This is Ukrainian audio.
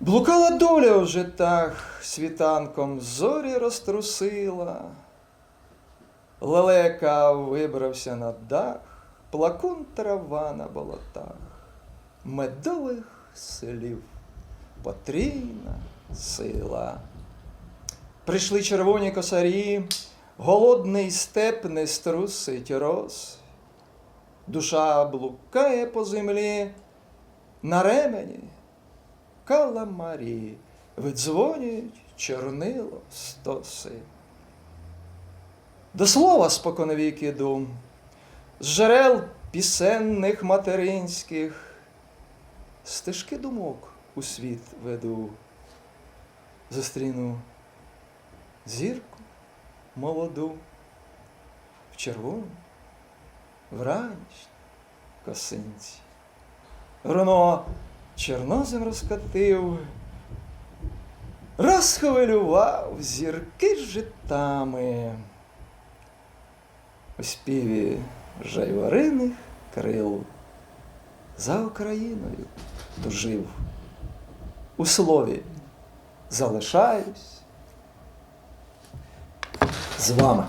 Блукала доля у житах, світанком зорі розтрусила. Лелека вибрався на дах, плакун трава на болотах, медових слів потрійна сила. Прийшли червоні косарі, голодний степ не струсить роз. Душа блукає по землі, на ремені каламарі видзвонюють чорнило стоси. До слова споконвік іду, з джерел пісенних материнських, стежки думок у світ веду, зустріну зірку молоду в червоній, вранішній косинці. Руно чорнозем розкатив, розхвилював зірки житами у співі жайвориних крил. За Україною тужив. У слові залишаюсь з вами.